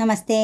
నమస్తే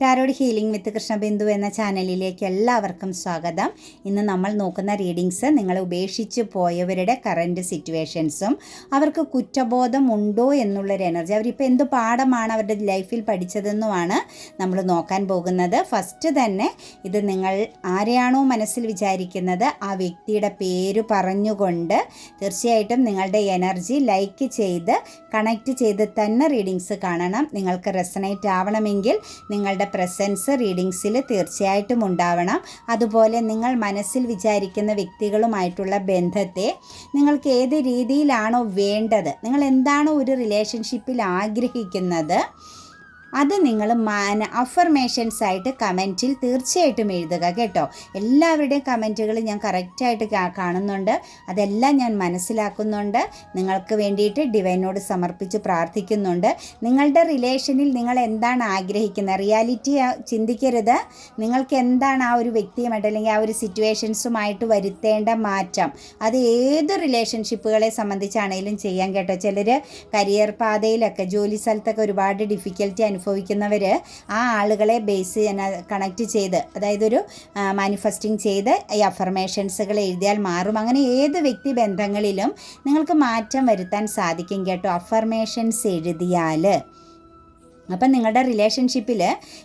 tarot healing വിത്ത് കൃഷ്ണബിന്ദു എന്ന ചാനലിലേക്ക് എല്ലാവർക്കും സ്വാഗതം. ഇന്ന് നമ്മൾ നോക്കുന്ന റീഡിങ്സ് നിങ്ങൾ ഉപേക്ഷിച്ച് പോയവരുടെ കറന്റ് സിറ്റുവേഷൻസും അവർക്ക് കുറ്റബോധം ഉണ്ടോ എന്നുള്ളൊരു എനർജി അവരിപ്പോൾ എന്ത് പാഠമാണ് അവരുടെ ലൈഫിൽ പഠിച്ചതെന്നുമാണ് നമ്മൾ നോക്കാൻ പോകുന്നത്. ഫസ്റ്റ് തന്നെ ഇത് നിങ്ങൾ ആരെയാണോ മനസ്സിൽ വിചാരിക്കുന്നത് ആ വ്യക്തിയുടെ പേര് പറഞ്ഞുകൊണ്ട് തീർച്ചയായിട്ടും നിങ്ങളുടെ എനർജി ലൈക്ക് ചെയ്ത് കണക്റ്റ് ചെയ്ത് തന്നെ റീഡിങ്സ് കാണണം. നിങ്ങൾക്ക് റെസനേറ്റ് ആവണമെങ്കിൽ നിങ്ങളുടെ പ്രസൻസ് റീഡിങ്സിൽ തീർച്ചയായിട്ടും ഉണ്ടാവണം. അതുപോലെ നിങ്ങൾ മനസ്സിൽ വിചാരിക്കുന്ന വ്യക്തികളുമായിട്ടുള്ള ബന്ധത്തെ നിങ്ങൾക്ക് ഏത് രീതിയിലാണോ വേണ്ടത് നിങ്ങൾ എന്താണോ ഒരു റിലേഷൻഷിപ്പിൽ ആഗ്രഹിക്കുന്നത് അത് നിങ്ങൾ മാന അഫർമേഷൻസ് ആയിട്ട് കമന്റിൽ തീർച്ചയായിട്ടും എഴുതുക കേട്ടോ. എല്ലാവരുടെയും കമന്റുകൾ ഞാൻ കറക്റ്റായിട്ട് കാണുന്നുണ്ട്. അതെല്ലാം ഞാൻ മനസ്സിലാക്കുന്നുണ്ട്. നിങ്ങൾക്ക് വേണ്ടിയിട്ട് ഡിവൈനോട് സമർപ്പിച്ച് പ്രാർത്ഥിക്കുന്നുണ്ട്. നിങ്ങളുടെ റിലേഷനിൽ നിങ്ങൾ എന്താണ് ആഗ്രഹിക്കുന്നത്? റിയാലിറ്റി ചിന്തിക്കരുത്. നിങ്ങൾക്ക് എന്താണ് ആ ഒരു വ്യക്തിയുമായിട്ട് അല്ലെങ്കിൽ ആ ഒരു സിറ്റുവേഷൻസുമായിട്ട് വരുത്തേണ്ട മാറ്റം? അത് ഏത് റിലേഷൻഷിപ്പുകളെ സംബന്ധിച്ചാണെങ്കിലും ചെയ്യാൻ കേട്ടോ. ചിലർ കരിയർ പാതയിലൊക്കെ ജോലി സ്ഥലത്തൊക്കെ ഒരുപാട് ഡിഫിക്കൽറ്റി അനുഭവിക്കുന്നവർ ആ ആളുകളെ ബേസ് കണക്ട് ചെയ്ത് അതായത് ഒരു മാനിഫെസ്റ്റിംഗ് ചെയ്ത് ഈ അഫർമേഷൻസുകൾ എഴുതിയാൽ മാറും. അങ്ങനെ ഏത് വ്യക്തി ബന്ധങ്ങളിലും നിങ്ങൾക്ക് മാറ്റം വരുത്താൻ സാധിക്കും കേട്ടോ. അഫർമേഷൻസ് എഴുതിയാൽ അപ്പം നിങ്ങളുടെ റിലേഷൻഷിപ്പിൽ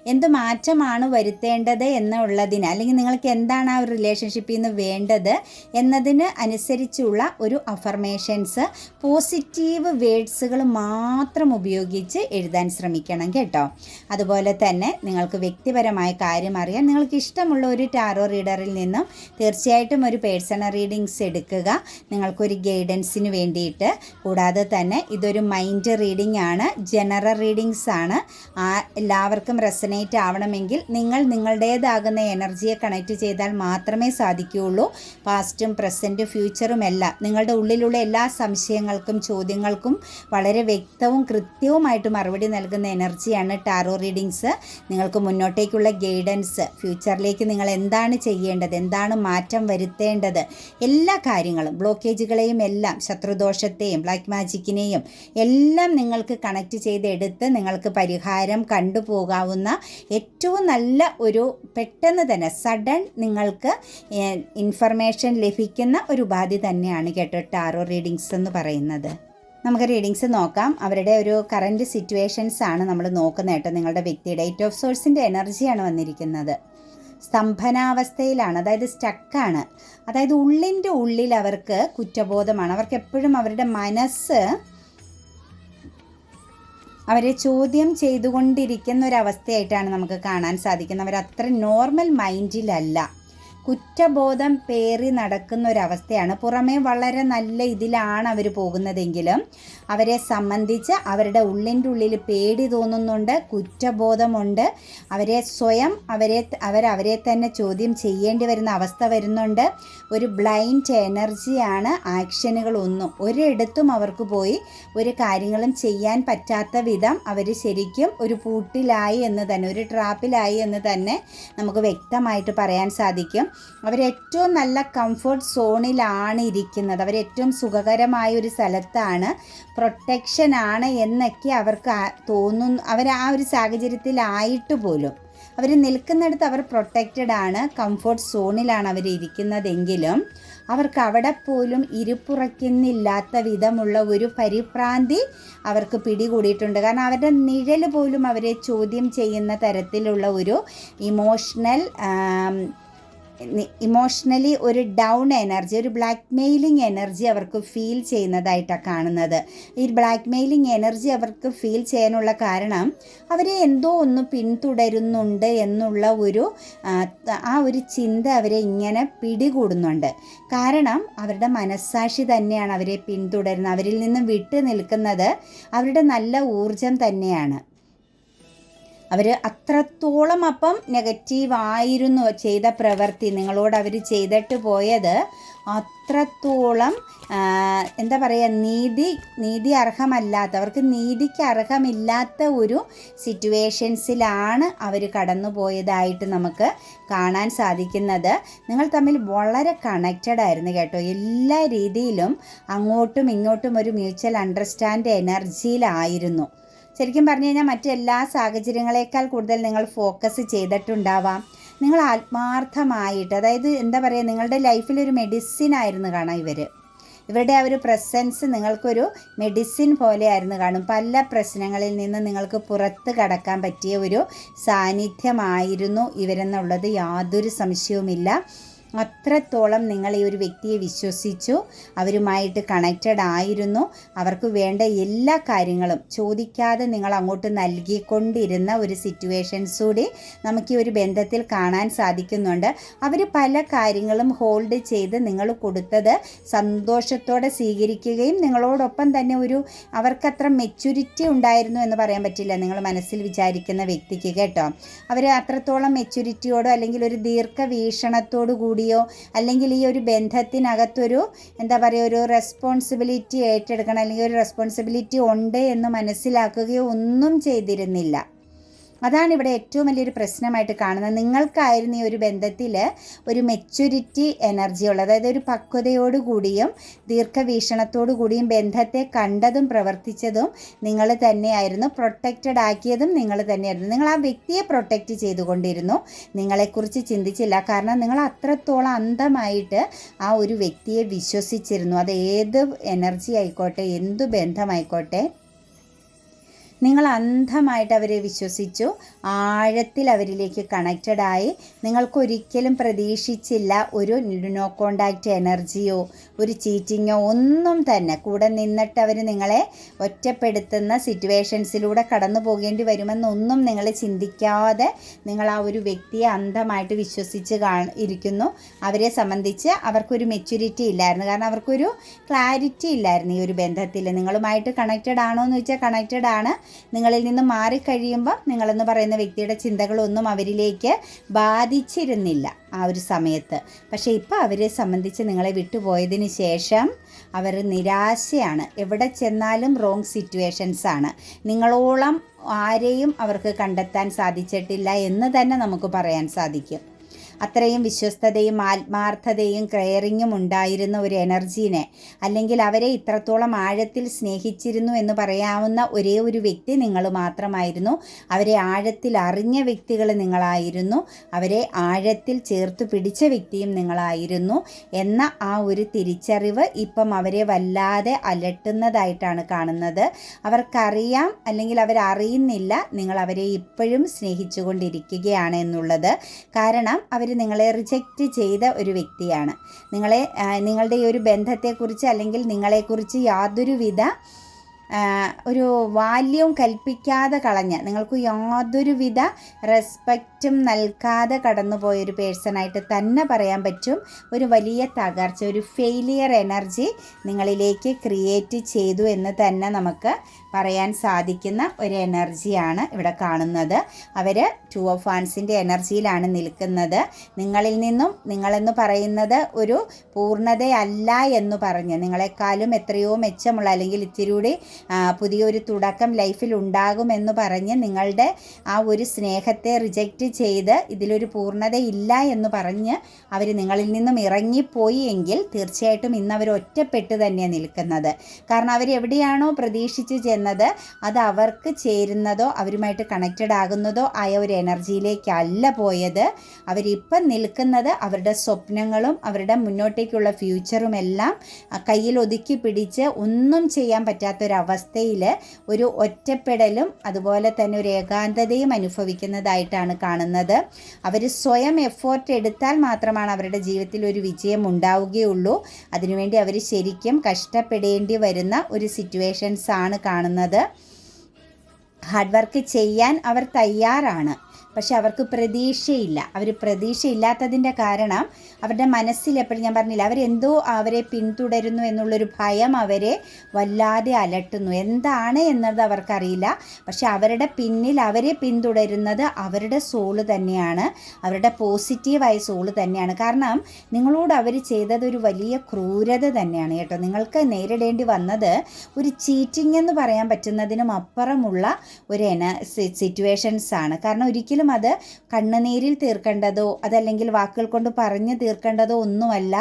എന്ത് മാറ്റമാണ് വരുത്തേണ്ടത് എന്നുള്ളതിന് അല്ലെങ്കിൽ നിങ്ങൾക്ക് എന്താണ് ആ ഒരു റിലേഷൻഷിപ്പിൽ നിന്ന് വേണ്ടത് എന്നതിന് അനുസരിച്ചുള്ള ഒരു അഫർമേഷൻസ് പോസിറ്റീവ് വേഡ്സുകൾ മാത്രം ഉപയോഗിച്ച് എഴുതാൻ ശ്രമിക്കണം കേട്ടോ. അതുപോലെ തന്നെ നിങ്ങൾക്ക് വ്യക്തിപരമായ കാര്യം അറിയാൻ നിങ്ങൾക്ക് ഇഷ്ടമുള്ള ഒരു ടാറോ റീഡറിൽ നിന്നും തീർച്ചയായിട്ടും ഒരു പേഴ്സണൽ റീഡിങ്സ് എടുക്കുക. നിങ്ങൾക്കൊരു ഗൈഡൻസിന് വേണ്ടിയിട്ട്. കൂടാതെ തന്നെ ഇതൊരു മൈൻഡ് റീഡിംഗ് ആണ് ജനറൽ റീഡിങ്സ് ആണ്. ആ എല്ലാവർക്കും റെസനേറ്റ് ആവണമെങ്കിൽ നിങ്ങൾ നിങ്ങളുടേതാകുന്ന എനർജിയെ കണക്ട് ചെയ്താൽ മാത്രമേ സാധിക്കുകയുള്ളൂ. പാസ്റ്റും പ്രസന്റും ഫ്യൂച്ചറും എല്ലാം. നിങ്ങളുടെ ഉള്ളിലുള്ള എല്ലാ സംശയങ്ങൾക്കും ചോദ്യങ്ങൾക്കും വളരെ വ്യക്തവും കൃത്യവുമായിട്ട് മറുപടി നൽകുന്ന എനർജിയാണ് ടാറോ റീഡിങ്സ് നിങ്ങൾക്ക് മുന്നോട്ടേക്കുള്ള ഗൈഡൻസ് ഫ്യൂച്ചറിലേക്ക് നിങ്ങൾ എന്താണ് ചെയ്യേണ്ടത് എന്താണ് മാറ്റം വരുത്തേണ്ടത് എല്ലാ കാര്യങ്ങളും ബ്ലോക്കേജുകളെയും എല്ലാം ശത്രുദോഷത്തെയും ബ്ലാക്ക് മാജിക്കിനെയും എല്ലാം നിങ്ങൾക്ക് കണക്ട് ചെയ്തെടുത്ത് നിങ്ങൾക്ക് പരിഹാരം കണ്ടുപോകാവുന്ന ഏറ്റവും നല്ല ഒരു പെട്ടെന്ന് തന്നെ സഡൻ നിങ്ങൾക്ക് ഇൻഫർമേഷൻ ലഭിക്കുന്ന ഒരു ഉപാധി തന്നെയാണ് കേട്ടോ ടാറോ റീഡിങ്സ് എന്ന് പറയുന്നത്. നമുക്ക് റീഡിങ്സ് നോക്കാം. അവരുടെ ഒരു കറന്റ് സിറ്റുവേഷൻസ് ആണ് നമ്മൾ നോക്കുന്നത് കേട്ടോ. നിങ്ങളുടെ വ്യക്തി ഡേറ്റ് ഓഫ് സോഴ്സിന്റെ എനർജിയാണ് വന്നിരിക്കുന്നത്. സ്തംഭനാവസ്ഥയിലാണ് അതായത് സ്റ്റക്കാണ് അതായത് ഉള്ളിന്റെ ഉള്ളിൽ അവർക്ക് കുറ്റബോധമാണ്. അവർക്ക് എപ്പോഴും അവരുടെ മനസ്സ് അവരെ ചോദ്യം ചെയ്തുകൊണ്ടിരിക്കുന്ന ഒരവസ്ഥയായിട്ടാണ് നമുക്ക് കാണാൻ സാധിക്കുന്നത്. അവർ അത്ര നോർമൽ മൈൻഡിലല്ല കുറ്റബോധം പേറി നടക്കുന്ന ഒരവസ്ഥയാണ് പുറമേ വളരെ നല്ല ഇതിലാണ് അവർ പോകുന്നതെങ്കിലും അവരെ സംബന്ധിച്ച് അവരുടെ ഉള്ളിന്റെ ഉള്ളിൽ പേടി തോന്നുന്നുണ്ട് കുറ്റബോധമുണ്ട്. അവരെ സ്വയം അവരെ അവരവരെ തന്നെ ചോദ്യം ചെയ്യേണ്ടി വരുന്ന അവസ്ഥ വരുന്നുണ്ട്. ഒരു ബ്ലൈൻഡ് എനർജിയാണ് ആക്ഷനുകളൊന്നും. ഒരിടത്തും അവർക്ക് പോയി ഒരു കാര്യങ്ങളും ചെയ്യാൻ പറ്റാത്ത വിധം അവർ ശരിക്കും ഒരു പൂട്ടിലായി എന്ന് തന്നെ ഒരു ട്രാപ്പിലായി എന്ന് തന്നെ നമുക്ക് വ്യക്തമായിട്ട് പറയാൻ സാധിക്കും. അവരേറ്റവും നല്ല കംഫർട്ട് സോണിലാണ് ഇരിക്കുന്നത്. അവരേറ്റവും സുഖകരമായ ഒരു സ്ഥലത്താണ് പ്രൊട്ടക്ഷനാണ് എന്നൊക്കെ അവർക്ക് തോന്നുന്നു. അവർ ആ ഒരു സാഹചര്യത്തിലായിട്ട് പോലും. അവർ നിൽക്കുന്നിടത്ത് അവർ പ്രൊട്ടക്റ്റഡ് ആണ് കംഫർട്ട് സോണിലാണ് അവർ ഇരിക്കുന്നതെങ്കിലും അവർക്ക് അവിടെ പോലും ഇരുപ്പുറയ്ക്കുന്നില്ലാത്ത വിധമുള്ള ഒരു പരിഭ്രാന്തി അവർക്ക് പിടികൂടിയിട്ടുണ്ട്. കാരണം അവരുടെ നിഴൽ പോലും അവരെ ചോദ്യം ചെയ്യുന്ന തരത്തിലുള്ള ഒരു ഇമോഷണൽ ഇമോഷണലി ഒരു ഡൗൺ എനർജി ഒരു ബ്ലാക്ക് മെയിലിംഗ് എനർജി അവർക്ക് ഫീൽ ചെയ്യുന്നതായിട്ടാണ് കാണുന്നത്. ഈ ബ്ലാക്ക് മെയിലിംഗ് എനർജി അവർക്ക് ഫീൽ ചെയ്യാനുള്ള കാരണം അവരെ എന്തോ ഒന്ന് പിന്തുടരുന്നുണ്ട് എന്നുള്ള ഒരു ആ ഒരു ചിന്ത അവരെ ഇങ്ങനെ പിടികൂടുന്നുണ്ട്. കാരണം അവരുടെ മനസ്സാക്ഷി തന്നെയാണ് അവരെ പിന്തുടരുന്നത്. അവരിൽ നിന്നും വിട്ടു നിൽക്കുന്നത് അവരുടെ നല്ല ഊർജം തന്നെയാണ്. അവർ അത്രത്തോളം അപ്പം നെഗറ്റീവായിരുന്നു ചെയ്ത പ്രവൃത്തി. നിങ്ങളോട് അവർ ചെയ്തിട്ട് പോയത് അത്രത്തോളം എന്താ പറയുക നീതി നീതി അർഹമല്ലാത്ത അവർക്ക് നീതിക്ക് അർഹമില്ലാത്ത ഒരു സിറ്റുവേഷൻസിലാണ് അവർ കടന്നു പോയതായിട്ട് നമുക്ക് കാണാൻ സാധിക്കുന്നത്. നിങ്ങൾ തമ്മിൽ വളരെ കണക്റ്റഡ് ആയിരുന്നു കേട്ടോ. എല്ലാ രീതിയിലും അങ്ങോട്ടും ഇങ്ങോട്ടും ഒരു മ്യൂച്വൽ അണ്ടർസ്റ്റാൻഡ് എനർജിയിലായിരുന്നു ശരിക്കും പറഞ്ഞു കഴിഞ്ഞാൽ മറ്റെല്ലാ സാഹചര്യങ്ങളെക്കാൾ കൂടുതൽ നിങ്ങൾ ഫോക്കസ് ചെയ്തിട്ടുണ്ടാവാം. നിങ്ങൾ ആത്മാർത്ഥമായിട്ട് അതായത് എന്താ പറയുക നിങ്ങളുടെ ലൈഫിലൊരു മെഡിസിൻ ആയിരുന്നു കാണാം ഇവർ ഇവരുടെ ആ ഒരു പ്രസൻസ് നിങ്ങൾക്കൊരു മെഡിസിൻ പോലെയായിരുന്നു കാണും. പല പ്രശ്നങ്ങളിൽ നിന്ന് നിങ്ങൾക്ക് പുറത്ത് കടക്കാൻ പറ്റിയ ഒരു സാന്നിധ്യമായിരുന്നു ഇവരെന്നുള്ളത് യാതൊരു സംശയവുമില്ല. അത്രത്തോളം നിങ്ങൾ ഈ ഒരു വ്യക്തിയെ വിശ്വസിച്ചു അവരുമായിട്ട് കണക്റ്റഡ് ആയിരുന്നു. അവർക്ക് വേണ്ട എല്ലാ കാര്യങ്ങളും ചോദിക്കാതെ നിങ്ങൾ അങ്ങോട്ട് നൽകിക്കൊണ്ടിരുന്ന ഒരു സിറ്റുവേഷൻസ് കൂടി നമുക്ക് ഈ ഒരു ബന്ധത്തിൽ കാണാൻ സാധിക്കുന്നുണ്ട്. അവർ പല കാര്യങ്ങളും ഹോൾഡ് ചെയ്ത് നിങ്ങൾ കൊടുത്തത് സന്തോഷത്തോടെ സ്വീകരിക്കുകയും നിങ്ങളോടൊപ്പം തന്നെ ഒരു അവർക്കത്ര മെച്യൂരിറ്റി ഉണ്ടായിരുന്നു എന്ന് പറയാൻ പറ്റില്ല നിങ്ങൾ മനസ്സിൽ വിചാരിക്കുന്ന വ്യക്തിക്ക് കേട്ടോ. അവർ അത്രത്തോളം മെച്യൂരിറ്റിയോടോ അല്ലെങ്കിൽ ഒരു ദീർഘവീക്ഷണത്തോടു കൂടി കൂടിയോ അല്ലെങ്കിൽ ഈ ഒരു ബന്ധത്തിനകത്തൊരു എന്താ പറയുക ഒരു റെസ്പോൺസിബിലിറ്റി ഏറ്റെടുക്കണം അല്ലെങ്കിൽ ഒരു റെസ്പോൺസിബിലിറ്റി ഉണ്ട് എന്ന് മനസ്സിലാക്കുകയോ ഒന്നും ചെയ്തിരുന്നില്ല. അതാണ് ഇവിടെ ഏറ്റവും വലിയൊരു പ്രശ്നമായിട്ട് കാണുന്നത്. നിങ്ങൾക്കായിരുന്നു ഈ ഒരു ബന്ധത്തിൽ ഒരു മെച്യൂരിറ്റി എനർജി ഉള്ളത്. അതായത് ഒരു പക്വതയോടുകൂടിയും ദീർഘവീക്ഷണത്തോടു കൂടിയും ബന്ധത്തെ കണ്ടതും പ്രവർത്തിച്ചതും നിങ്ങൾ തന്നെയായിരുന്നു. പ്രൊട്ടക്റ്റഡ് ആക്കിയതും നിങ്ങൾ തന്നെയായിരുന്നു. നിങ്ങൾ ആ വ്യക്തിയെ പ്രൊട്ടക്റ്റ് ചെയ്തുകൊണ്ടിരുന്നു. നിങ്ങളെക്കുറിച്ച് ചിന്തിച്ചില്ല. കാരണം നിങ്ങൾ അത്രത്തോളം അന്ധമായിട്ട് ആ ഒരു വ്യക്തിയെ വിശ്വസിച്ചിരുന്നു. അത് ഏത് എനർജി ആയിക്കോട്ടെ എന്തു ബന്ധമായിക്കോട്ടെ നിങ്ങൾ അന്ധമായിട്ട് അവരെ വിശ്വസിച്ചു. ആഴത്തിൽ അവരിലേക്ക് കണക്റ്റഡ് ആയി. നിങ്ങൾക്കൊരിക്കലും പ്രതീക്ഷിച്ചില്ല ഒരു നോ കോണ്ടാക്റ്റ് എനർജിയോ ഒരു ചീറ്റിങ്ങോ ഒന്നും തന്നെ. കൂടെ നിന്നിട്ട് അവർ നിങ്ങളെ ഒറ്റപ്പെടുത്തുന്ന സിറ്റുവേഷൻസിലൂടെ കടന്നു പോകേണ്ടി വരുമെന്നൊന്നും നിങ്ങൾ ചിന്തിക്കാതെ നിങ്ങൾ ആ ഒരു വ്യക്തിയെ അന്ധമായിട്ട് വിശ്വസിച്ച് കാ ഇരിക്കുന്നു. അവരെ സംബന്ധിച്ച് അവർക്കൊരു മെച്യൂരിറ്റി ഇല്ലായിരുന്നു. കാരണം അവർക്കൊരു ക്ലാരിറ്റി ഇല്ലായിരുന്നു ഈ ഒരു ബന്ധത്തിൽ. നിങ്ങളുമായിട്ട് കണക്റ്റഡ് ആണോ എന്ന് വെച്ചാൽ കണക്റ്റഡ് ആണ്. നിങ്ങളിൽ നിന്ന് മാറിക്കഴിയുമ്പോൾ നിങ്ങളെന്ന് പറയുന്ന വ്യക്തിയുടെ ചിന്തകളൊന്നും അവരിലേക്ക് ബാധിച്ചിരുന്നില്ല ആ ഒരു സമയത്ത്. പക്ഷേ ഇപ്പോൾ അവരെ സംബന്ധിച്ച് നിങ്ങളെ വിട്ടുപോയതിന് ശേഷം അവർ നിരാശയാണ്. എവിടെ ചെന്നാലും റോങ് സിറ്റുവേഷൻസ് ആണ്. നിങ്ങളോളം ആരെയും അവർക്ക് കണ്ടെത്താൻ സാധിച്ചിട്ടില്ല എന്ന് തന്നെ നമുക്ക് പറയാൻ സാധിക്കും. അത്രയും വിശ്വസ്തതയും ആത്മാർത്ഥതയും കെയറിങ്ങും ഉണ്ടായിരുന്ന ഒരു എനർജീനെ അല്ലെങ്കിൽ അവരെ ഇത്രത്തോളം ആഴത്തിൽ സ്നേഹിച്ചിരുന്നു എന്ന് പറയാവുന്ന ഒരേ ഒരു വ്യക്തി നിങ്ങൾ മാത്രമായിരുന്നു. അവരെ ആഴത്തിൽ അറിഞ്ഞ വ്യക്തികൾ നിങ്ങളായിരുന്നു. അവരെ ആഴത്തിൽ ചേർത്ത് പിടിച്ച വ്യക്തിയും നിങ്ങളായിരുന്നു എന്ന ആ ഒരു തിരിച്ചറിവ് ഇപ്പം അവരെ വല്ലാതെ അലട്ടുന്നതായിട്ടാണ് കാണുന്നത്. അവർക്കറിയാം അല്ലെങ്കിൽ അവരറിയുന്നില്ല നിങ്ങൾ അവരെ ഇപ്പോഴും സ്നേഹിച്ചുകൊണ്ടിരിക്കുകയാണ് എന്നുള്ളത്. കാരണം അവർ നിങ്ങളെ റിജക്റ്റ് ചെയ്ത ഒരു വ്യക്തിയാണ്. നിങ്ങളെ നിങ്ങളുടെ ഈ ഒരു ബന്ധത്തെക്കുറിച്ച് അല്ലെങ്കിൽ നിങ്ങളെക്കുറിച്ച് യാതൊരുവിധ ഒരു വാല്യവും കൽപ്പിക്കാതെ കളഞ്ഞ നിങ്ങൾക്ക് യാതൊരുവിധ റെസ്പെക്റ്റും നൽകാതെ കടന്നുപോയൊരു പേഴ്സണായിട്ട് തന്നെ പറയാൻ പറ്റും. ഒരു വലിയ തകർച്ച ഒരു ഫെയിലിയർ എനർജി നിങ്ങളിലേക്ക് ക്രിയേറ്റ് ചെയ്തു എന്ന് തന്നെ നമുക്ക് പറയാൻ സാധിക്കുന്ന ഒരു എനർജിയാണ് ഇവിടെ കാണുന്നത്. അവർ ടു ഓഫ് ഫാൻസിന്റെ എനർജിയിലാണ് നിൽക്കുന്നത്. നിങ്ങളിൽ നിന്നും നിങ്ങളെന്ന് പറയുന്നത് ഒരു പൂർണതയല്ല എന്ന് പറഞ്ഞ് നിങ്ങളെക്കാളും എത്രയോ മെച്ചമുള്ള അല്ലെങ്കിൽ ഇത്തിരി കൂടി പുതിയൊരു തുടക്കം ലൈഫിൽ ഉണ്ടാകുമെന്ന് പറഞ്ഞ് നിങ്ങളുടെ ആ ഒരു സ്നേഹത്തെ റിജക്റ്റ് ചെയ്ത് ഇതിലൊരു പൂർണതയില്ല എന്ന് പറഞ്ഞ് അവർ നിങ്ങളിൽ നിന്നും ഇറങ്ങിപ്പോയി എങ്കിൽ തീർച്ചയായിട്ടും ഇന്ന് അവർ ഒറ്റപ്പെട്ട് തന്നെയാണ് നിൽക്കുന്നത്. കാരണം അവർ എവിടെയാണോ പ്രതീക്ഷിച്ച് ചെന്നത് അത് അവർക്ക് ചേരുന്നതോ അവരുമായിട്ട് കണക്റ്റഡ് ആകുന്നതോ ആയ ഒരു എനർജിയിലേക്കല്ല പോയത്. അവരിപ്പം നിൽക്കുന്നത് അവരുടെ സ്വപ്നങ്ങളും അവരുടെ മുന്നോട്ടേക്കുള്ള ഫ്യൂച്ചറും എല്ലാം കയ്യിൽ ഒതുക്കി പിടിച്ച് ഒന്നും ചെയ്യാൻ പറ്റാത്തൊരവസ്ഥയിൽ ഒരു ഒറ്റപ്പെടലും അതുപോലെ തന്നെ ഒരു ഏകാന്തതയും അനുഭവിക്കുന്നതായിട്ടാണ് കാണുന്നത്. അവർ സ്വയം എഫോർട്ട് എടുത്താൽ മാത്രമാണ് അവരുടെ ജീവിതത്തിൽ ഒരു വിജയം ഉണ്ടാവുകയുള്ളൂ. അതിനുവേണ്ടി അവർ ശരിക്കും കഷ്ടപ്പെടേണ്ടി വരുന്ന ഒരു സിറ്റുവേഷൻസ് ആണ് കാണുന്നത്. ഹാർഡ് വർക്ക് ചെയ്യാൻ അവർ തയ്യാറാണ്. പക്ഷെ അവർക്ക് പ്രതീക്ഷയില്ല. അവർ പ്രതീക്ഷയില്ലാത്തതിന്റെ കാരണം അവരുടെ മനസ്സിൽ എപ്പോഴും ഞാൻ പറഞ്ഞില്ല അവരെന്തോ അവരെ പിന്തുടരുന്നു എന്നുള്ളൊരു ഭയം അവരെ വല്ലാതെ അലട്ടുന്നു. എന്താണ് എന്നത് അവർക്കറിയില്ല. പക്ഷെ അവരുടെ പിന്നിൽ അവരെ പിന്തുടരുന്നത് അവരുടെ സോൾ തന്നെയാണ്. അവരുടെ പോസിറ്റീവായ സോൾ തന്നെയാണ്. കാരണം നിങ്ങളോട് അവർ ചെയ്തതൊരു വലിയ ക്രൂരത തന്നെയാണ് കേട്ടോ. നിങ്ങൾക്ക് നേരിടേണ്ടി വന്നത് ഒരു ചീറ്റിംഗ് എന്ന് പറയാൻ പറ്റുന്നതിനും അപ്പുറമുള്ള ഒരു എന സിറ്റുവേഷൻസ് ആണ് കാരണം ഒരിക്കലും ഒരിക്കലും അത് കണ്ണുനീരിൽ തീർക്കേണ്ടതോ അതല്ലെങ്കിൽ വാക്കുകൾ കൊണ്ട് പറഞ്ഞ് തീർക്കേണ്ടതോ ഒന്നുമല്ല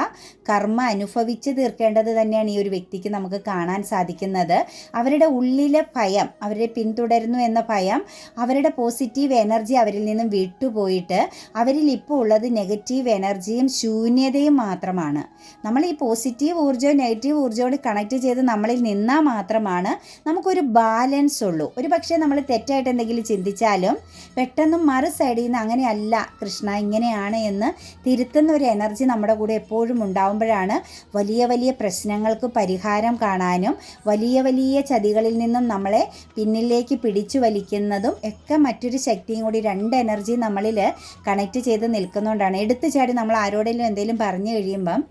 കർമ്മ അനുഭവിച്ച് തീർക്കേണ്ടത് തന്നെയാണ് ഈ ഒരു വ്യക്തിക്ക് നമുക്ക് കാണാൻ സാധിക്കുന്നത്. അവരുടെ ഉള്ളിലെ ഭയം അവരെ പിന്തുടരുന്നു എന്ന ഭയം അവരുടെ പോസിറ്റീവ് എനർജി അവരിൽ നിന്നും വിട്ടുപോയിട്ട് അവരിൽ ഇപ്പോൾ ഉള്ളത് നെഗറ്റീവ് എനർജിയും ശൂന്യതയും മാത്രമാണ്. നമ്മൾ ഈ പോസിറ്റീവ് ഊർജവും നെഗറ്റീവ് ഊർജവും കണക്ട് ചെയ്ത് നമ്മളിൽ നിന്നാൽ മാത്രമാണ് നമുക്കൊരു ബാലൻസ് ഉള്ളൂ. ഒരു പക്ഷേ നമ്മൾ തെറ്റായിട്ട് എന്തെങ്കിലും ചിന്തിച്ചാലും പെട്ടെന്ന് മറു സൈഡിൽ നിന്ന് അങ്ങനെയല്ല കൃഷ്ണ ഇങ്ങനെയാണ് എന്ന് തിരുത്തുന്ന ഒരു എനർജി നമ്മുടെ കൂടെ എപ്പോഴും ഉണ്ടാവുമ്പോഴാണ് വലിയ വലിയ പ്രശ്നങ്ങൾക്ക് പരിഹാരം കാണാനും വലിയ വലിയ ചതികളിൽ നിന്നും നമ്മളെ പിന്നിലേക്ക് പിടിച്ചു വലിക്കുന്നതും ഒക്കെ മറ്റൊരു ശക്തിയും കൂടി രണ്ട് എനർജി നമ്മളിൽ കണക്ട് ചെയ്ത് നിൽക്കുന്നതുകൊണ്ടാണ് എടുത്തു ചാടി നമ്മൾ ആരോടെങ്കിലും എന്തെങ്കിലും പറഞ്ഞു കഴിയുമ്പം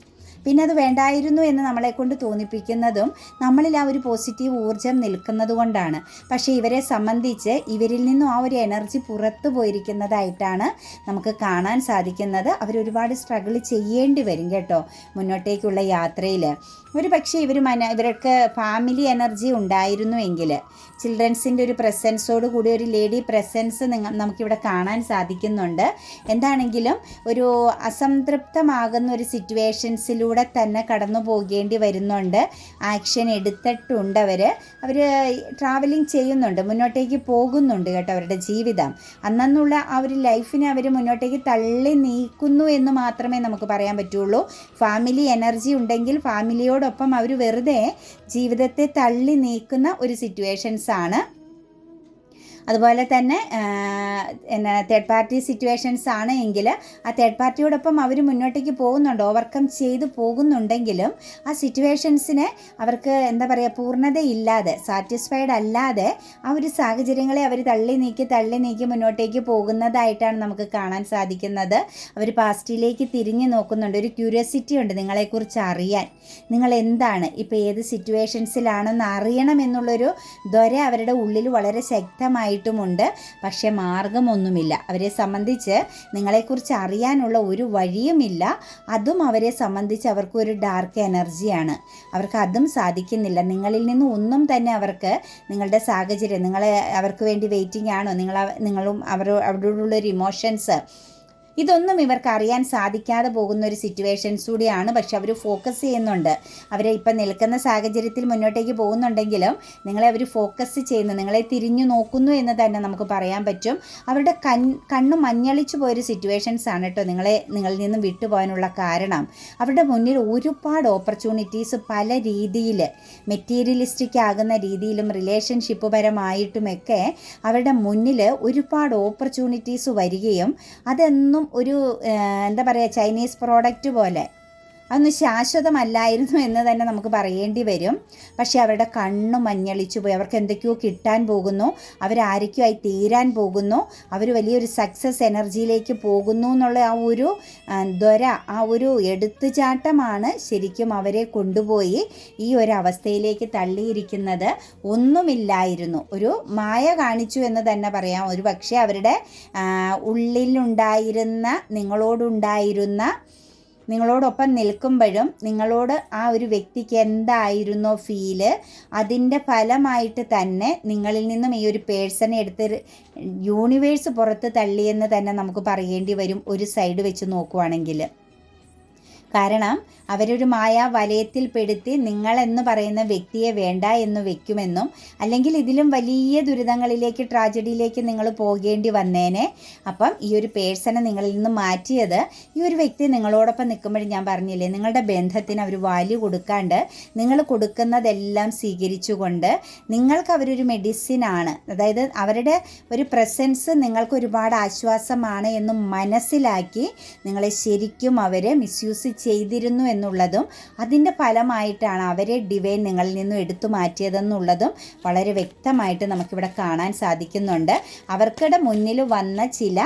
പിന്നെ അത് വേണ്ടായിരുന്നു എന്ന് നമ്മളെ കൊണ്ട് തോന്നിപ്പിക്കുന്നതും നമ്മളിൽ ആ ഒരു പോസിറ്റീവ് ഊർജം നിൽക്കുന്നത് കൊണ്ടാണ്. പക്ഷേ ഇവരെ സംബന്ധിച്ച് ഇവരിൽ നിന്നും ആ ഒരു എനർജി പുറത്തു പോയിരിക്കുന്നതായിട്ടാണ് നമുക്ക് കാണാൻ സാധിക്കുന്നത്. അവരൊരുപാട് സ്ട്രഗിൾ ചെയ്യേണ്ടി വരും കേട്ടോ മുന്നോട്ടേക്കുള്ള യാത്രയിൽ ഒരു പക്ഷേ ഇവർ മന ഇവർക്ക് ഫാമിലി എനർജി ഉണ്ടായിരുന്നു എങ്കിൽ ചിൽഡ്രൻസിന്റെ ഒരു പ്രസൻസോട് കൂടി ഒരു ലേഡി പ്രസൻസ് നിങ്ങൾ നമുക്കിവിടെ കാണാൻ സാധിക്കുന്നുണ്ട്. എന്താണെങ്കിലും ഒരു അസംതൃപ്തമാകുന്ന ഒരു സിറ്റുവേഷൻസിലൂടെ തന്നെ കടന്നു പോകേണ്ടി വരുന്നുണ്ട്. ആക്ഷൻ എടുത്തിട്ടുണ്ട് അവർ അവർ ട്രാവലിംഗ് ചെയ്യുന്നുണ്ട്. മുന്നോട്ടേക്ക് പോകുന്നുണ്ട് കേട്ടോ അവരുടെ ജീവിതം. അന്നുള്ള ആ ഒരു ലൈഫിനെ അവർ മുന്നോട്ടേക്ക് തള്ളി നീക്കുന്നു എന്ന് മാത്രമേ നമുക്ക് പറയാൻ പറ്റുള്ളൂ. ഫാമിലി എനർജി ഉണ്ടെങ്കിൽ ഫാമിലിയോടൊപ്പം അവർ വെറുതെ ജീവിതത്തെ തള്ളി നീക്കുന്ന ഒരു സിറ്റുവേഷൻസ് ആണ്. അതുപോലെ തന്നെ എന്നാ തേർഡ് പാർട്ടി സിറ്റുവേഷൻസ് ആണ് എങ്കിൽ ആ തേർഡ് പാർട്ടിയോടൊപ്പം അവർ മുന്നോട്ടേക്ക് പോകുന്നുണ്ട് ഓവർകം ചെയ്ത് പോകുന്നുണ്ടെങ്കിലും ആ സിറ്റുവേഷൻസിനെ അവർക്ക് എന്താ പറയുക പൂർണതയില്ലാതെ സാറ്റിസ്ഫൈഡ് അല്ലാതെ ആ ഒരു സാഹചര്യങ്ങളെ അവർ തള്ളി നീക്കി തള്ളി നീക്കി മുന്നോട്ടേക്ക് പോകുന്നതായിട്ടാണ് നമുക്ക് കാണാൻ സാധിക്കുന്നത്. അവർ പാസ്റ്റിലേക്ക് തിരിഞ്ഞു നോക്കുന്നുണ്ട്. ഒരു ക്യൂരിയോസിറ്റി ഉണ്ട് നിങ്ങളെക്കുറിച്ച് അറിയാൻ. നിങ്ങൾ എന്താണ് ഇപ്പോൾ ഏത് സിറ്റുവേഷൻസിലാണെന്ന് അറിയണം എന്നുള്ളൊരു ദ്വര അവരുടെ ഉള്ളിൽ വളരെ ശക്തമായി ആയിട്ടുമുണ്ട്. പക്ഷേ മാർഗമൊന്നുമില്ല. അവരെ സംബന്ധിച്ച് നിങ്ങളെക്കുറിച്ച് അറിയാനുള്ള ഒരു വഴിയുമില്ല. അതും അവരെ സംബന്ധിച്ച് അവർക്ക് ഒരു ഡാർക്ക് എനർജിയാണ് അവർക്ക് അതും സാധിക്കുന്നില്ല. നിങ്ങളിൽ നിന്ന് ഒന്നും തന്നെ അവർക്ക് നിങ്ങളുടെ സാഹചര്യം നിങ്ങളെ അവർക്ക് വേണ്ടി വെയിറ്റിംഗ് ആണോ? നിങ്ങൾ നിങ്ങളും അവർ അവരോടുള്ളൊരു ഇമോഷൻസ് ഇതൊന്നും ഇവർക്ക് അറിയാൻ സാധിക്കാതെ പോകുന്ന ഒരു സിറ്റുവേഷൻസ് കൂടിയാണ്. പക്ഷെ അവർ ഫോക്കസ് ചെയ്യുന്നുണ്ട്. അവരെ ഇപ്പം നിൽക്കുന്ന സാഹചര്യത്തിൽ മുന്നോട്ടേക്ക് പോകുന്നുണ്ടെങ്കിലും നിങ്ങളെ അവർ ഫോക്കസ് ചെയ്യുന്നു നിങ്ങളെ തിരിഞ്ഞു നോക്കുന്നു എന്ന് തന്നെ നമുക്ക് പറയാൻ പറ്റും. അവരുടെ കൺ കണ്ണു മഞ്ഞളിച്ചു പോയൊരു സിറ്റുവേഷൻസ് ആണ് കേട്ടോ നിങ്ങളെ നിങ്ങളിൽ നിന്നും വിട്ടുപോകാനുള്ള കാരണം. അവരുടെ മുന്നിൽ ഒരുപാട് ഓപ്പർച്യൂണിറ്റീസ് പല രീതിയിൽ മെറ്റീരിയലിസ്റ്റിക് ആകുന്ന രീതിയിലും റിലേഷൻഷിപ്പ് പരമായിട്ടുമൊക്കെ അവരുടെ മുന്നിൽ ഒരുപാട് ഓപ്പർച്യൂണിറ്റീസ് വരികയും അതെന്നും ഒരു എന്താ പറയുക ചൈനീസ് പ്രോഡക്റ്റ് പോലെ. അതൊന്നും ശാശ്വതമല്ലായിരുന്നു എന്ന് തന്നെ നമുക്ക് പറയേണ്ടി വരും. പക്ഷേ അവരുടെ കണ്ണു മഞ്ഞളിച്ചു പോയി. അവർക്ക് എന്തൊക്കെയോ കിട്ടാൻ പോകുന്നു. അവരാരൊക്കെയായി തീരാൻ പോകുന്നു. അവർ വലിയൊരു സക്സസ് എനർജിയിലേക്ക് പോകുന്നു എന്നുള്ള ആ ഒരു ദ്വര ആ ഒരു എടുത്തുചാട്ടമാണ് ശരിക്കും അവരെ കൊണ്ടുപോയി ഈ ഒരു അവസ്ഥയിലേക്ക് തള്ളിയിരിക്കുന്നത്. ഒന്നുമില്ലായിരുന്നു. ഒരു മായ കാണിച്ചു എന്ന് തന്നെ പറയാം. ഒരു പക്ഷേ അവരുടെ ഉള്ളിലുണ്ടായിരുന്ന നിങ്ങളോടുണ്ടായിരുന്ന നിങ്ങളോടൊപ്പം നിൽക്കുമ്പോഴും നിങ്ങളോട് ആ ഒരു വ്യക്തിക്ക് എന്തായിരുന്നോ ഫീൽ അതിന്റെ ഫലമായിട്ട് തന്നെ നിങ്ങളിൽ നിന്നും ഈ ഒരു പേഴ്സണെ എടുത്ത് യൂണിവേഴ്സ് പുറത്ത് തള്ളിയെന്ന് തന്നെ നമുക്ക് പറയേണ്ടി വരും ഒരു സൈഡ് വെച്ച് നോക്കുവാണെങ്കിൽ. കാരണം അവരൊരു മായാ വലയത്തിൽപ്പെടുത്തി നിങ്ങളെന്ന് പറയുന്ന വ്യക്തിയെ വേണ്ട എന്ന് വെക്കുമെന്നും അല്ലെങ്കിൽ ഇതിലും വലിയ ദുരിതങ്ങളിലേക്ക് ട്രാജഡിയിലേക്ക് നിങ്ങൾ പോകേണ്ടി വന്നേനെ. അപ്പം ഈ ഒരു പേഴ്സണെ നിങ്ങളിൽ നിന്ന് മാറ്റിയത് ഈ ഒരു വ്യക്തി നിങ്ങളോടൊപ്പം നിൽക്കുമ്പോഴും ഞാൻ പറഞ്ഞില്ലേ നിങ്ങളുടെ ബന്ധത്തിന് അവർ വാല്യൂ കൊടുക്കാണ്ട് നിങ്ങൾ കൊടുക്കുന്നതെല്ലാം സ്വീകരിച്ചുകൊണ്ട് നിങ്ങൾക്ക് അവരൊരു മെഡിസിനാണ്. അതായത് അവരുടെ ഒരു പ്രസൻസ് നിങ്ങൾക്ക് ഒരുപാട് ആശ്വാസമാണ് എന്ന് മനസ്സിലാക്കി നിങ്ങളെ ശരിക്കും അവർ മിസ്യൂസ് ചെയ്തിരുന്നു എന്നുള്ളതും അതിന്റെ ഫലമായിട്ടാണ് അവരെ ഡിവൈൻ നിങ്ങളിൽ നിന്നും എടുത്തു മാറ്റിയതെന്നുള്ളതും വളരെ വ്യക്തമായിട്ട് നമുക്കിവിടെ കാണാൻ സാധിക്കുന്നുണ്ട്. അവർക്കിടെ മുന്നിൽ വന്ന ചില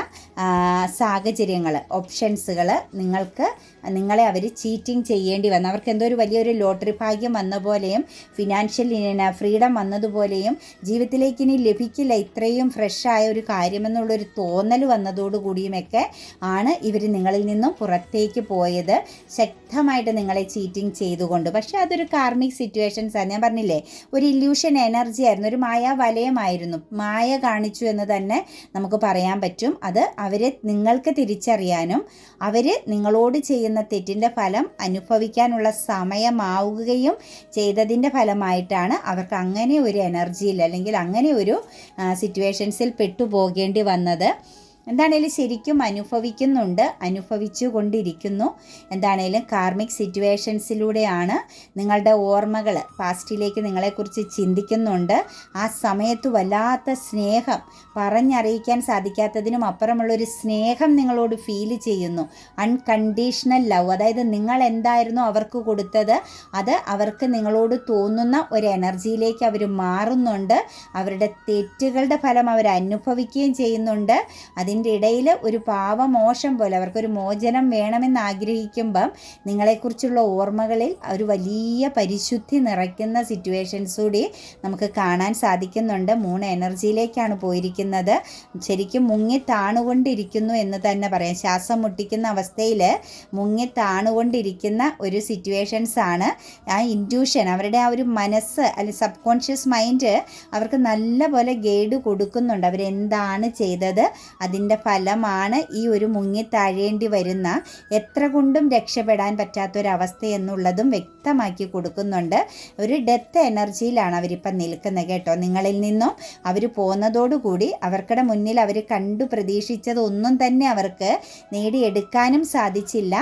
സാഹചര്യങ്ങൾ ഓപ്ഷൻസുകൾ നിങ്ങൾക്ക് നിങ്ങളെ അവർ ചീറ്റിംഗ് ചെയ്യേണ്ടി വന്നു. അവർക്ക് എന്തോ ഒരു വലിയൊരു ലോട്ടറി ഭാഗ്യം വന്ന പോലെയും ഫിനാൻഷ്യൽ ഫ്രീഡം വന്നതുപോലെയും ജീവിതത്തിലേക്ക് ഇനി ലഭിക്കില്ല. ഇത്രയും ഫ്രഷായ ഒരു കാര്യമെന്നുള്ളൊരു തോന്നൽ വന്നതോടുകൂടിയുമൊക്കെ ആണ് ഇവർ നിങ്ങളിൽ നിന്നും പുറത്തേക്ക് പോയത്. ശക്തമായിട്ട് നിങ്ങളെ ചീറ്റിംഗ് ചെയ്തുകൊണ്ട്. പക്ഷേ അതൊരു കാർമിക് സിറ്റുവേഷൻസ് ആണ്. ഞാൻ പറഞ്ഞില്ലേ ഒരു ഇല്യൂഷൻ എനർജി ആയിരുന്നു. ഒരു മായ വലയമായിരുന്നു മായ കാണിച്ചു എന്ന് തന്നെ നമുക്ക് പറയാൻ പറ്റും. അത് അവരെ നിങ്ങൾക്ക് തിരിച്ചറിയാനും അവർ നിങ്ങളോട് ചെയ്യുന്ന തെറ്റിന്റെ ഫലം അനുഭവിക്കാനുള്ള സമയമാവുകയും ചെയ്തതിന്റെ ഫലമായിട്ടാണ് അവർക്ക് അങ്ങനെ ഒരു എനർജിയിൽ അല്ലെങ്കിൽ അങ്ങനെ ഒരു സിറ്റുവേഷൻസിൽ പെട്ടുപോകേണ്ടി വന്നത്. എന്താണേലും ശരിക്കും അനുഭവിക്കുന്നുണ്ട് അനുഭവിച്ചു കൊണ്ടിരിക്കുന്നു എന്താണേലും കാർമിക് സിറ്റുവേഷൻസിലൂടെയാണ് നിങ്ങളുടെ ഓർമ്മകൾ പാസ്റ്റിലേക്ക് നിങ്ങളെക്കുറിച്ച് ചിന്തിക്കുന്നുണ്ട്. ആ സമയത്ത് വല്ലാത്ത സ്നേഹം പറഞ്ഞറിയിക്കാൻ സാധിക്കാത്തതിനും അപ്പുറമുള്ളൊരു സ്നേഹം നിങ്ങളോട് ഫീൽ ചെയ്യുന്നു. അൺകണ്ടീഷണൽ ലവ് അതായത് നിങ്ങൾ എന്തായിരുന്നു അവർക്ക് കൊടുത്തത് അത് അവർക്ക് നിങ്ങളോട് തോന്നുന്ന ഒരു എനർജിയിലേക്ക് അവർ മാറുന്നുണ്ട്. അവരുടെ തെറ്റുകളുടെ ഫലം അവർ അനുഭവിക്കുകയും ചെയ്യുന്നുണ്ട്. അതിന് അതിന്റെ ഇടയിൽ ഒരു പാവമോശം പോലെ അവർക്കൊരു മോചനം വേണമെന്ന് ആഗ്രഹിക്കുമ്പം നിങ്ങളെക്കുറിച്ചുള്ള ഓർമ്മകളിൽ ഒരു വലിയ പരിശുദ്ധി നിറയ്ക്കുന്ന സിറ്റുവേഷൻസ് കൂടി നമുക്ക് കാണാൻ സാധിക്കുന്നുണ്ട്. മൂന്ന് എനർജിയിലേക്കാണ് പോയിരിക്കുന്നത്. ശരിക്കും മുങ്ങി താണുകൊണ്ടിരിക്കുന്നു എന്ന് തന്നെ പറയാം. ശ്വാസം മുട്ടിക്കുന്ന അവസ്ഥയിൽ മുങ്ങി താണുകൊണ്ടിരിക്കുന്ന ഒരു സിറ്റുവേഷൻസ് ആണ് ആ ഇന്റ്യൂഷൻ അവരുടെ ആ ഒരു മനസ്സ് അല്ലെങ്കിൽ സബ് കോൺഷ്യസ് മൈൻഡ് അവർക്ക് നല്ല പോലെ ഗൈഡ് കൊടുക്കുന്നുണ്ട്. അവരെന്താണ് ചെയ്തത്? അതിന്റെ അതിന്റെ ഫലമാണ് ഈ ഒരു മുങ്ങി താഴേണ്ടി വരുന്ന എത്ര കൊണ്ടും രക്ഷപ്പെടാൻ പറ്റാത്തൊരവസ്ഥ എന്നുള്ളതും വ്യക്തമാക്കി കൊടുക്കുന്നുണ്ട്. ഒരു ഡെത്ത് എനർജിയിലാണ് അവരിപ്പം നിൽക്കുന്നത് കേട്ടോ. നിങ്ങളിൽ നിന്നും അവർ പോകുന്നതോടുകൂടി അവർക്കിടെ മുന്നിൽ അവർ കണ്ടു പ്രതീക്ഷിച്ചതൊന്നും തന്നെ അവർക്ക് നേടിയെടുക്കാനും സാധിച്ചില്ല.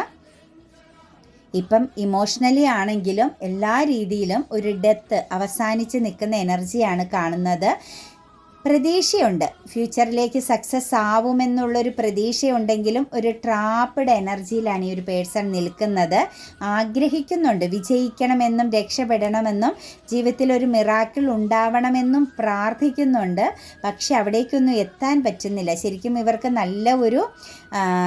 ഇപ്പം ഇമോഷണലി ആണെങ്കിലും എല്ലാ രീതിയിലും ഒരു ഡെത്ത് അവസാനിച്ച് നിൽക്കുന്ന എനർജിയാണ് കാണുന്നത്. പ്രതീക്ഷയുണ്ട്. ഫ്യൂച്ചറിലേക്ക് സക്സസ് ആവുമെന്നുള്ളൊരു പ്രതീക്ഷയുണ്ടെങ്കിലും ഒരു ട്രാപ്പ്ഡ് എനർജിയിലാണ് ഈ ഒരു പേഴ്സൺ നിൽക്കുന്നത്. ആഗ്രഹിക്കുന്നുണ്ട് വിജയിക്കണമെന്നും രക്ഷപ്പെടണമെന്നും ജീവിതത്തിൽ ഒരു മിറാക്കിൾ ഉണ്ടാവണമെന്നും പ്രാർത്ഥിക്കുന്നുണ്ട്. പക്ഷെ അവിടേക്കൊന്നും എത്താൻ പറ്റുന്നില്ല. ശരിക്കും ഇവർക്ക് നല്ല ഒരു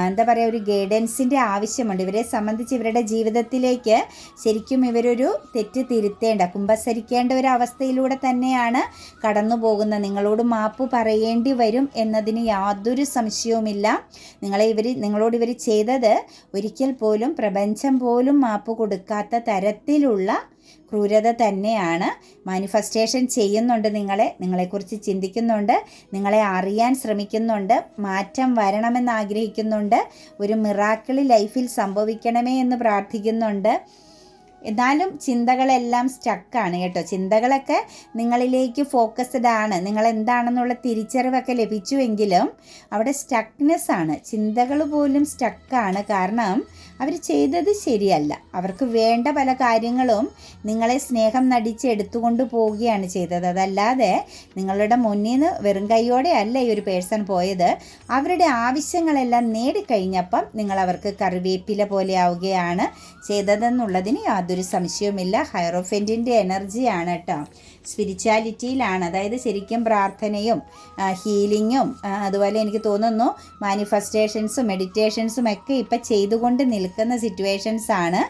എന്താ പറയുക ഒരു ഗൈഡൻസിന്റെ ആവശ്യമുണ്ട്. ഇവരെ സംബന്ധിച്ച് ഇവരുടെ ജീവിതത്തിലേക്ക് ശരിക്കും ഇവരൊരു തെറ്റ് തിരുത്തേണ്ട കുമ്പസരിക്കേണ്ട ഒരു അവസ്ഥയിലൂടെ തന്നെയാണ് കടന്നു പോകുന്നത് നിങ്ങളോട് മാപ്പ് പറയേണ്ടി വരും എന്നതിന് യാതൊരു സംശയവുമില്ല. നിങ്ങളെ ഇവർ നിങ്ങളോട് ഇവർ ചെയ്തത് ഒരിക്കൽ പോലും പ്രപഞ്ചം പോലും മാപ്പ് കൊടുക്കാത്ത തരത്തിലുള്ള ക്രൂരത തന്നെയാണ്. മാനിഫെസ്റ്റേഷൻ ചെയ്യുന്നുണ്ട് നിങ്ങളെ. നിങ്ങളെക്കുറിച്ച് ചിന്തിക്കുന്നുണ്ട്. നിങ്ങളെ അറിയാൻ ശ്രമിക്കുന്നുണ്ട്. മാറ്റം വരണമെന്ന് ആഗ്രഹിക്കുന്നുണ്ട്. ഒരു മിറാക്കിളി ലൈഫിൽ സംഭവിക്കണമേ എന്ന് പ്രാർത്ഥിക്കുന്നുണ്ട്. എന്നാലും ചിന്തകളെല്ലാം സ്റ്റക്കാണ് കേട്ടോ. ചിന്തകളൊക്കെ നിങ്ങളിലേക്ക് ഫോക്കസ്ഡ് ആണ്. നിങ്ങൾ എന്താണെന്നുള്ള തിരിച്ചറിവൊക്കെ ലഭിച്ചുവെങ്കിലും അവിടെ സ്റ്റക്നെസ് ആണ്. ചിന്തകൾ പോലും സ്റ്റക്കാണ് കാരണം അവർ ചെയ്തത് ശരിയല്ല. അവർക്ക് വേണ്ട പല കാര്യങ്ങളും നിങ്ങളെ സ്നേഹം നടിച്ച് എടുത്തുകൊണ്ട് പോവുകയാണ് ചെയ്തത്. അതല്ലാതെ നിങ്ങളുടെ മുന്നിൽ നിന്ന് വെറും കൈയോടെ അല്ല ഈ ഒരു പേഴ്സൺ പോയത്. അവരുടെ ആവശ്യങ്ങളെല്ലാം നേടിക്കഴിഞ്ഞപ്പം നിങ്ങൾ അവർക്ക് കറിവേപ്പില പോലെ ആവുകയാണ് ചെയ്തതെന്നുള്ളതിന് യാതൊരു സംശയവുമില്ല. ഹൈറോഫെന്റിന്റെ എനർജിയാണ് കേട്ടോ സ്പിരിച്വാലിറ്റിയിലാണ് അതായത് ശരിക്കും പ്രാർത്ഥനയും ഹീലിങ്ങും അതുപോലെ എനിക്ക് തോന്നുന്നു മാനിഫെസ്റ്റേഷൻസും മെഡിറ്റേഷൻസും ഒക്കെ ഇപ്പം ചെയ്തുകൊണ്ട് നിൽക്കുന്ന സിറ്റുവേഷൻസ് ആണ്.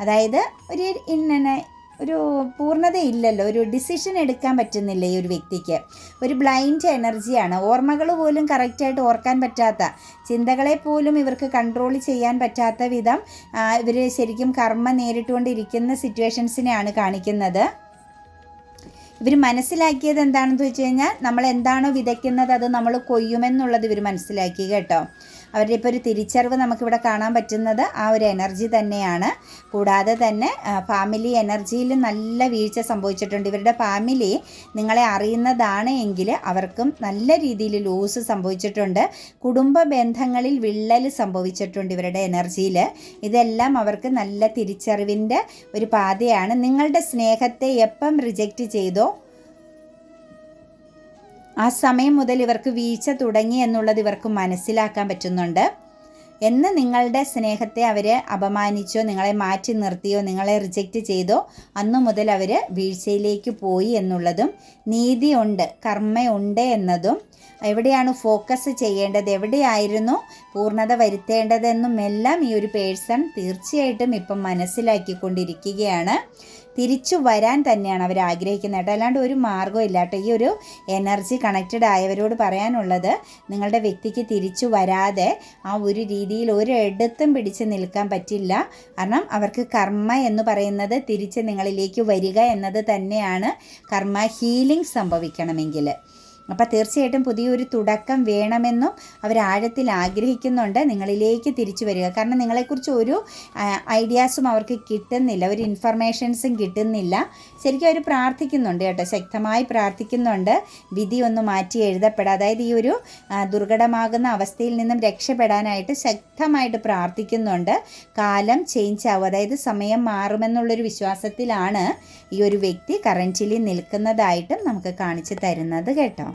അതായത് ഒരു ഇന്നെ ഒരു പൂർണതയില്ലല്ലോ ഒരു ഡിസിഷൻ എടുക്കാൻ പറ്റുന്നില്ല ഈ ഒരു വ്യക്തിക്ക്. ഒരു ബ്ലൈൻഡ് എനർജിയാണ് ഓർമ്മകൾ പോലും കറക്റ്റായിട്ട് ഓർക്കാൻ പറ്റാത്ത ചിന്തകളെ പോലും ഇവർക്ക് കൺട്രോൾ ചെയ്യാൻ പറ്റാത്ത വിധം ഇവർ ശരിക്കും കർമ്മ നേരിട്ടുകൊണ്ടിരിക്കുന്ന സിറ്റുവേഷൻസിനെയാണ് കാണിക്കുന്നത്. ഇവർ മനസ്സിലാക്കിയത് എന്താണെന്ന് വെച്ച് കഴിഞ്ഞാൽ നമ്മൾ എന്താണോ വിതയ്ക്കുന്നത് അത് നമ്മൾ കൊയ്യുമെന്നുള്ളത് ഇവർ മനസ്സിലാക്കി കേട്ടോ. അവരുടെ ഇപ്പോൾ ഒരു തിരിച്ചറിവ് നമുക്കിവിടെ കാണാൻ പറ്റുന്നത് ആ ഒരു എനർജി തന്നെയാണ്. കൂടാതെ തന്നെ ഫാമിലി എനർജിയിൽ നല്ല വീഴ്ച സംഭവിച്ചിട്ടുണ്ട്. ഇവരുടെ ഫാമിലി നിങ്ങളെ അറിയുന്നതാണ് എങ്കിൽ അവർക്കും നല്ല രീതിയിൽ ലൂസ് സംഭവിച്ചിട്ടുണ്ട്. കുടുംബ ബന്ധങ്ങളിൽ വിള്ളൽ സംഭവിച്ചിട്ടുണ്ട് ഇവരുടെ എനർജിയിൽ. ഇതെല്ലാം അവർക്ക് നല്ല തിരിച്ചറിവിന്റെ ഒരു പാതയാണ്. നിങ്ങളുടെ സ്നേഹത്തെ എപ്പം റിജക്റ്റ് ചെയ്തോ ആ സമയം മുതൽ ഇവർക്ക് വീഴ്ച തുടങ്ങി എന്നുള്ളത് ഇവർക്ക് മനസ്സിലാക്കാൻ പറ്റുന്നുണ്ട്. എന്ന് നിങ്ങളുടെ സ്നേഹത്തെ അവർ അപമാനിച്ചോ നിങ്ങളെ മാറ്റി നിർത്തിയോ നിങ്ങളെ റിജക്റ്റ് ചെയ്തോ അന്നു മുതൽ അവർ വീഴ്ചയിലേക്ക് പോയി എന്നുള്ളതും നീതിയുണ്ട് കർമ്മയുണ്ട് എന്നതും എവിടെയാണ് ഫോക്കസ് ചെയ്യേണ്ടത് എവിടെയായിരുന്നു പൂർണത വരുത്തേണ്ടതെന്നും എല്ലാം ഈ ഒരു പേഴ്സൺ തീർച്ചയായിട്ടും ഇപ്പം മനസ്സിലാക്കിക്കൊണ്ടിരിക്കുകയാണ്. തിരിച്ചു വരാൻ തന്നെയാണ് അവർ ആഗ്രഹിക്കുന്നത് കേട്ടോ. അല്ലാണ്ട് ഒരു മാർഗവും ഇല്ല കേട്ടോ. ഈ ഒരു എനർജി കണക്റ്റഡ് ആയവരോട് പറയാനുള്ളത് നിങ്ങളുടെ വ്യക്തിക്ക് തിരിച്ചു വരാതെ ആ ഒരു രീതിയിൽ ഒരിടത്തും പിടിച്ച് നിൽക്കാൻ പറ്റില്ല. കാരണം അവർക്ക് കർമ്മ എന്ന് പറയുന്നത് തിരിച്ച് നിങ്ങളിലേക്ക് വരിക എന്നത് തന്നെയാണ്. കർമ്മ ഹീലിംഗ് സംഭവിക്കണമെങ്കിൽ. അപ്പോൾ തീർച്ചയായിട്ടും പുതിയൊരു തുടക്കം വേണമെന്നും അവർ ആഴത്തിൽ ആഗ്രഹിക്കുന്നുണ്ട്. നിങ്ങളിലേക്ക് തിരിച്ചു വരിക. കാരണം നിങ്ങളെക്കുറിച്ച് ഒരു ഐഡിയാസും അവർക്ക് കിട്ടുന്നില്ല. ഒരു ഇൻഫർമേഷൻസും കിട്ടുന്നില്ല. ശരിക്കും അവർ പ്രാർത്ഥിക്കുന്നുണ്ട് കേട്ടോ. ശക്തമായി പ്രാർത്ഥിക്കുന്നുണ്ട്. വിധി ഒന്ന് മാറ്റി എഴുതപ്പെടാം. അതായത് ഈ ഒരു ദുർഘടമാകുന്ന അവസ്ഥയിൽ നിന്നും രക്ഷപ്പെടാനായിട്ട് ശക്തമായിട്ട് പ്രാർത്ഥിക്കുന്നുണ്ട്. കാലം ചേഞ്ച് ആവും. അതായത് സമയം മാറുമെന്നുള്ളൊരു വിശ്വാസത്തിലാണ് ഈ ഒരു വ്യക്തി കറന്റിലി നിൽക്കുന്നതായിട്ടും നമുക്ക് കാണിച്ചു തരുന്നത് കേട്ടോ.